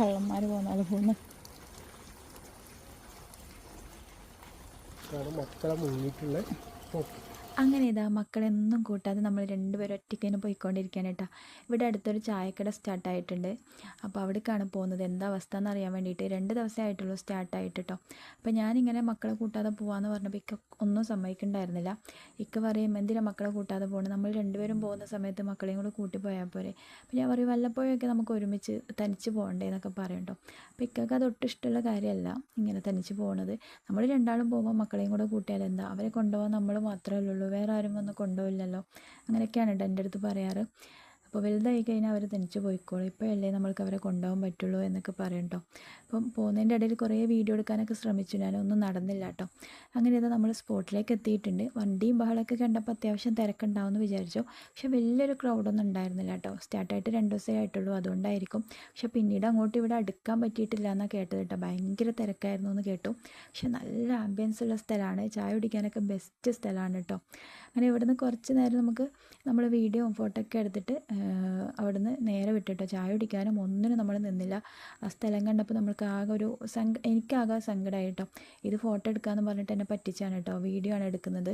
കള്ളന്മാർ പോകുന്നു ഇതാണ് മക്കളെ മുങ്ങിയിട്ടുള്ള പോക്ക്. അങ്ങനെ ഇതാ മക്കളെന്നും കൂട്ടാതെ നമ്മൾ രണ്ടുപേരും ഒറ്റയ്ക്ക് തന്നെ പോയിക്കൊണ്ടിരിക്കുകയാണ് കേട്ടോ. ഇവിടെ അടുത്തൊരു ചായക്കട സ്റ്റാർട്ടായിട്ടുണ്ട് അപ്പോൾ അവിടേക്കാണ് പോകുന്നത്. എന്താ അവസ്ഥ എന്ന് അറിയാൻ വേണ്ടിയിട്ട് രണ്ട് ദിവസമേ ആയിട്ടുള്ളൂ സ്റ്റാർട്ടായിട്ട് കേട്ടോ. അപ്പോൾ ഞാനിങ്ങനെ മക്കളെ കൂട്ടാതെ പോകാമെന്ന് പറഞ്ഞപ്പോൾ ഇക്ക ഒന്നും സമ്മതിക്കണ്ടായിരുന്നില്ല. ഇക്ക പറയും എന്തിനാ മക്കളെ കൂട്ടാതെ പോകണം നമ്മൾ രണ്ടുപേരും പോകുന്ന സമയത്ത് മക്കളെയും കൂടെ കൂട്ടി പോയാൽ പോരെ. അപ്പോൾ ഞാൻ പറയും വല്ലപ്പോഴൊക്കെ നമുക്ക് ഒരുമിച്ച് തനിച്ച് പോകണ്ടേ എന്നൊക്കെ പറയും കേട്ടോ. അപ്പോൾ ഇക്കൊക്കെ അത് ഒട്ടും ഇഷ്ടമുള്ള കാര്യമല്ല ഇങ്ങനെ തനിച്ച് പോകുന്നത് നമ്മൾ രണ്ടാളും പോകുമ്പോൾ മക്കളെയും കൂടെ കൂട്ടിയാൽ എന്താ? അവരെ കൊണ്ടുപോകാൻ നമ്മൾ മാത്രമേ ഉള്ളൂ വേറെ ആരും വന്ന് കൊണ്ടുപോയില്ലല്ലോ അങ്ങനെയൊക്കെയാണ് കേട്ടോ എന്റെ അടുത്ത് പറയാറ്. അപ്പോൾ വലുതായി കഴിഞ്ഞാൽ അവർ തനിച്ച് പോയിക്കോളും. ഇപ്പോഴല്ലേ നമ്മൾക്ക് അവരെ കൊണ്ടുപോകാൻ പറ്റുള്ളൂ എന്നൊക്കെ പറയും അപ്പം പോകുന്നതിന്റെ ഇടയിൽ കുറേ വീഡിയോ എടുക്കാനൊക്കെ ശ്രമിച്ചു. ഞാനൊന്നും നടന്നില്ല കേട്ടോ അങ്ങനെ ഇത് നമ്മൾ സ്പോട്ടിലേക്ക് എത്തിയിട്ടുണ്ട്. വണ്ടിയും ബഹളമൊക്കെ കണ്ടപ്പോൾ അത്യാവശ്യം തിരക്കുണ്ടാവും എന്ന് വിചാരിച്ചു. പക്ഷെ വലിയൊരു ക്രൗഡൊന്നും ഉണ്ടായിരുന്നില്ല കേട്ടോ സ്റ്റാർട്ടായിട്ട് രണ്ട് ദിവസമേ ആയിട്ടുള്ളൂ. അതുകൊണ്ടായിരിക്കും. പക്ഷെ പിന്നീട് അങ്ങോട്ട് ഇവിടെ അടുക്കാൻ പറ്റിയിട്ടില്ല എന്നാണ് കേട്ടത് കേട്ടോ ഭയങ്കര തിരക്കായിരുന്നു എന്ന് കേട്ടു. പക്ഷെ നല്ല ആംബിയൻസ് ഉള്ള സ്ഥലമാണ്. ചായ കുടിക്കാനൊക്കെ ബെസ്റ്റ് സ്ഥലമാണ് കേട്ടോ അങ്ങനെ ഇവിടുന്ന് കുറച്ച് നേരം നമുക്ക് നമ്മൾ വീഡിയോ ഫോട്ടോ ഒക്കെ എടുത്തിട്ട് അവിടുന്ന് നേരെ വിട്ടിട്ടോ. ചായ കുടിക്കാനും ഒന്നിനും നമ്മൾ നിന്നില്ല. ആ സ്ഥലം കണ്ടപ്പോൾ നമ്മൾക്ക് ആകെ ഒരു സങ്ക എനിക്കാകെ സങ്കടമായി കേട്ടോ ഇത് ഫോട്ടോ എടുക്കാമെന്ന് പറഞ്ഞിട്ട് എന്നെ പറ്റിച്ചാണ് കേട്ടോ. വീഡിയോ ആണ് എടുക്കുന്നത്.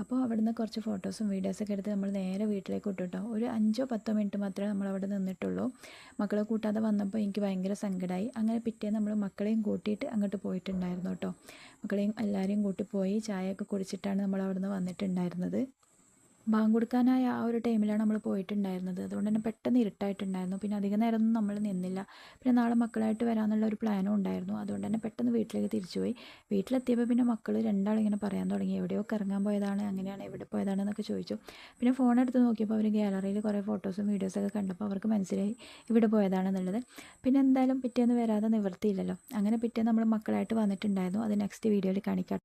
അപ്പോൾ അവിടുന്ന് കുറച്ച് ഫോട്ടോസും വീഡിയോസൊക്കെ എടുത്ത് നമ്മൾ നേരെ വീട്ടിലേക്ക് വിട്ടു ഒരു അഞ്ചോ പത്തോ മിനിറ്റ് മാത്രമേ നമ്മൾ അവിടെ നിന്നിട്ടുള്ളൂ. മക്കളെ കൂട്ടാതെ വന്നപ്പോൾ എനിക്ക് ഭയങ്കര സങ്കടമായി അങ്ങനെ പിറ്റേന്ന് നമ്മൾ മക്കളെയും കൂട്ടിയിട്ട് അങ്ങോട്ട് പോയിട്ടുണ്ടായിരുന്നു കേട്ടോ. മക്കളെയും എല്ലാവരെയും കൂട്ടി പോയി ചായയൊക്കെ കുടിച്ചിട്ടാണ് നമ്മൾ അവിടുന്ന് വന്നിട്ടുണ്ടായിരുന്നത്. ബാങ്ക് കൊടുക്കാനായ ആ ഒരു ടൈമിലാണ് നമ്മൾ പോയിട്ടുണ്ടായിരുന്നത്. അതുകൊണ്ട് തന്നെ പെട്ടെന്ന് ഇരുട്ടായിട്ടുണ്ടായിരുന്നു. പിന്നെ അധിക നേരമൊന്നും നമ്മൾ നിന്നില്ല. പിന്നെ നാളെ മക്കളായിട്ട് വരാമെന്നുള്ള ഒരു പ്ലാനും ഉണ്ടായിരുന്നു. അതുകൊണ്ട് തന്നെ പെട്ടെന്ന് വീട്ടിലേക്ക് തിരിച്ചുപോയി. വീട്ടിലെത്തിയപ്പോൾ പിന്നെ മക്കൾ രണ്ടാളിങ്ങനെ പറയാൻ തുടങ്ങി. എവിടെയോ കറങ്ങാൻ പോയതാണ്. അങ്ങനെയാണ് എവിടെ പോയതാണ് എന്നൊക്കെ ചോദിച്ചു. പിന്നെ ഫോൺ എടുത്ത് നോക്കിയപ്പോൾ അവർ ഗ്യാലറിയിൽ കുറേ ഫോട്ടോസും വീഡിയോസൊക്കെ കണ്ടപ്പോൾ അവർക്ക് മനസ്സിലായി ഇവിടെ പോയതാണെന്നുള്ളത്. പിന്നെ എന്തായാലും പിറ്റേന്ന് വരാതെ നിവൃത്തിയില്ലല്ലോ. അങ്ങനെ പിറ്റേന്ന് നമ്മൾ മക്കളായിട്ട് വന്നിട്ടുണ്ടായിരുന്നു. അത് നെക്സ്റ്റ് വീഡിയോയിൽ കാണിക്കാം.